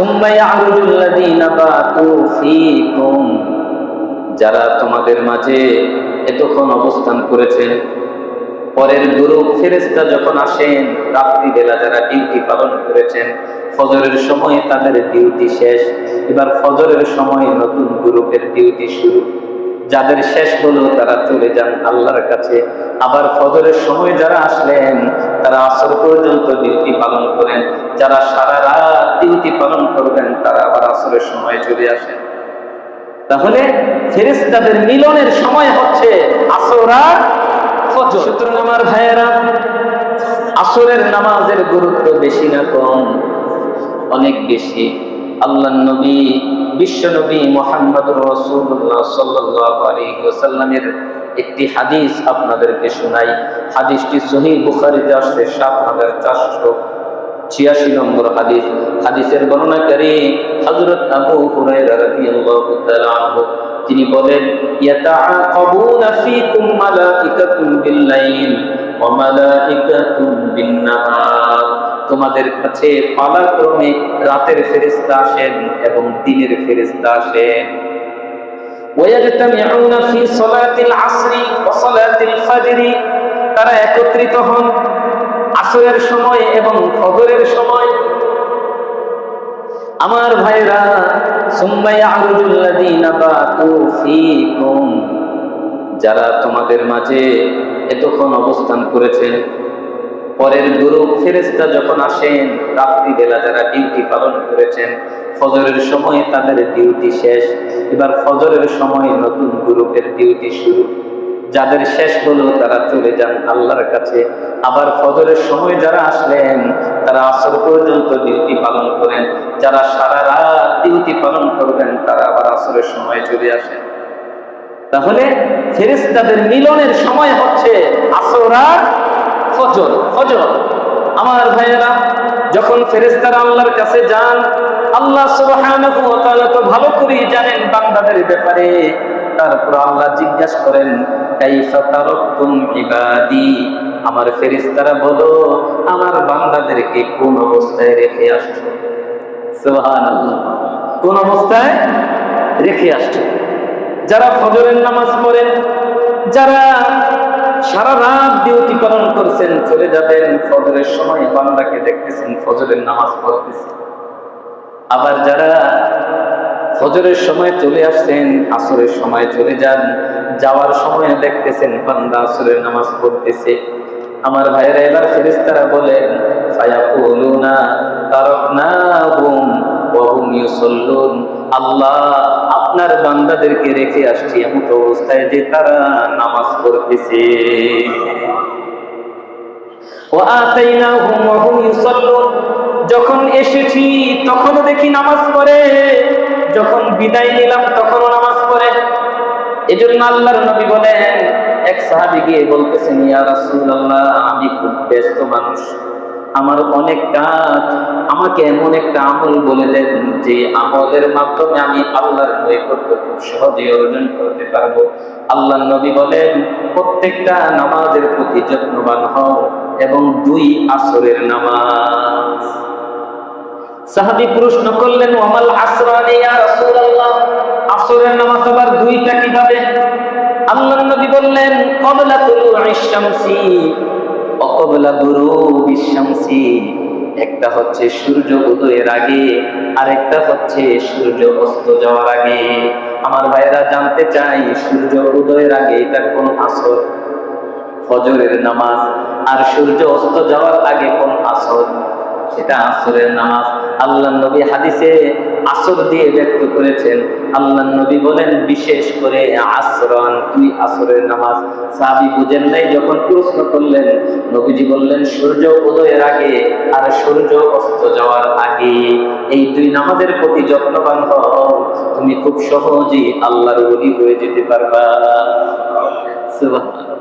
ثم يعرج الذين باتوا فيكم যারা তোমাদের মাঝে এতক্ষণ অবস্থান করেছেন পরের গ্রুপ ফেরেস্তা যখন আসেন রাত্রিবেলা যারা ডিউটি পালন করেছেন ফজরের সময় তাদের ডিউটি শেষ এবার ফজরের সময় নতুন গ্রুপের ডিউটি শুরু যাদের শেষ হলো তারা চলে যান আল্লাহর কাছে আবার ফজরের সময় যারা আসলেন তারা আসর পর্যন্ত ডিউটি পালন করেন যারা সারা রাত ডিউটি পালন করবেন, তারা আবার আসরের সময় চলে আসেন তাহলে ফেরেস্তাদের মিলনের সময় হচ্ছে আসর সুতরাং আমার ভাইয়েরা, আসরের নামাজের গুরুত্ব বেশি না কম? অনেক বেশি। আল্লাহ নবী, বিশ্ব নবী মোহাম্মদ রসুল্লাহ ওয়াসাল্লামের একটি হাদিস আপনাদেরকে শোনাই। হাদিসটি সহি বুখারীতে আসছে সাত হাজার চারশো ছিয়াশি নম্বর হাদিস। হাদিসের বর্ণনাকারী হজরত আবু হুরায়রা রাদিয়াল্লাহু তাআলা তিনি বলেন, ইয়াতাআকাবুনা ফীকুম মালাইকাতুন বিল্লাইল ওয়া মালাইকাতুন বিন্নাহার। তোমাদের কাছে পালাক্রমে রাতের ফেরেশতা আসেন এবং দিনের ফেরেশতা আসেন। ওয়াজতামিউনা ফি সলাতিল আসরি ওয়া সলাতিল ফাজরি, তারা একত্রিত হন। আসরের সময় এবং ফজরের সময়। আমার ভাইরা যারা তোমাদের মাঝে এতক্ষণ অবস্থান করেছেন পরের গ্রুপ ফেরেস্তা যখন আসেন রাত্রিবেলা যারা ডিউটি পালন করেছেন, ফজরের সময় তাদের ডিউটি শেষ। এবার ফজরের সময় নতুন গ্রুপের ডিউটি শুরু। যাদের শেষ হলো তারা চলে যান আল্লাহর কাছে। আবার ফজরের সময় যারা আসলেন, তারা আসর পর্যন্ত ডিউটি পালন করেন। যারা সারা রাত ডিউটি পালন করবেন, তারা আবার আসরের সময় চলে আসেন। তাহলে ফেরেস্তাদের মিলনের সময় হচ্ছে আসর আর ফজর। ফজর। আমার ভাইয়েরা, যখন ফেরেস্তারা আল্লাহর কাছে যান, আল্লাহ সুবহানাহু ওয়া তাআলা তো ভালো করেই জানেন বান্দাদের ব্যাপারে। তারপর আল্লাহ জিজ্ঞাসা করেন আমার ফেরেশতারা বলো, আমার বান্দাদেরকে কোন অবস্থায় রেখে আসছো? কোন অবস্থায় রেখে আসছো? যারা ফজরের নামাজ পড়েন, যারা সারা রাত ডিউটি পালন করছেন, চলে যাবেন, ফজরের সময় বান্দাকে দেখতেছেন, ফজরের নামাজ পড়তেছে আবার যারা ফজরের সময় চলে আসছেন, আসরের সময় চলে যান যাওয়ার সময় দেখতেছেন, বান্দা আসরের নামাজ পড়তেছে। আমার ভাইয়েরা এবার ফেরেশতারা বলেন আল্লাহ আপনার বান্দাদেরকে রেখে আসছি এমন অবস্থায় যে তারা নামাজ পড়তেছে। যখন এসেছি, তখনও দেখি নামাজ পড়ে। যখন বিদায় নিলাম, তখনও নামাজ এজন্য আল্লাহর নবী বলেন, এক সাহাবী গিয়ে বলতেছেন, ইয়া রাসূলুল্লাহ, আমি খুব ব্যস্ত মানুষ। আমার অনেক কাজ, আমাকে এমন একটা আমল বলে দেন, যে আমলের মাধ্যমে আমি আল্লাহর নৈকট্য খুব সহজে অর্জন করতে পারব। আল্লাহর নবী বলেন, প্রত্যেকটা নামাজের প্রতি যত্নবান হও এবং দুই আসরের নামাজ। সাহাবী প্রশ্ন করলেন রাসূলুল্লাহ আসরের নামাজ আবার দুইটা কীভাবে? আল্লাহর নবী বললেন ক্বাবলা তুলুইশ শামসি ওয়া ক্বাবলা গুরুবিশ শামসি। একটা হচ্ছে সূর্য উদয়ের আগে, আরেকটা হচ্ছে সূর্য অস্ত যাওয়ার আগে। আমার ভাইয়েরা জানতে চাই, সূর্য উদয়ের আগে এটা কোন আসর? ফজরের নামাজ আর সূর্য অস্ত যাওয়ার আগে কোন আসর? সেটা আসরের নামাজ। আল্লাহ নবী হাদিসে আসর দিয়ে ব্যক্ত করেছেন আল্লাহ নবী বলেন, বিশেষ করে আসরন তুই আসরের নামাজ। সাহাবি বুঝেন নাই, যখন প্রশ্ন করলেন, নবীজি বললেন, সূর্য উদয়ের আগে আর সূর্য অস্ত যাওয়ার আগে। এই দুই নামাজের প্রতি যত্নবান হও, তুমি খুব সহজেই আল্লাহর ওলি হয়ে যেতে পারবা। সুবহানাল্লাহ।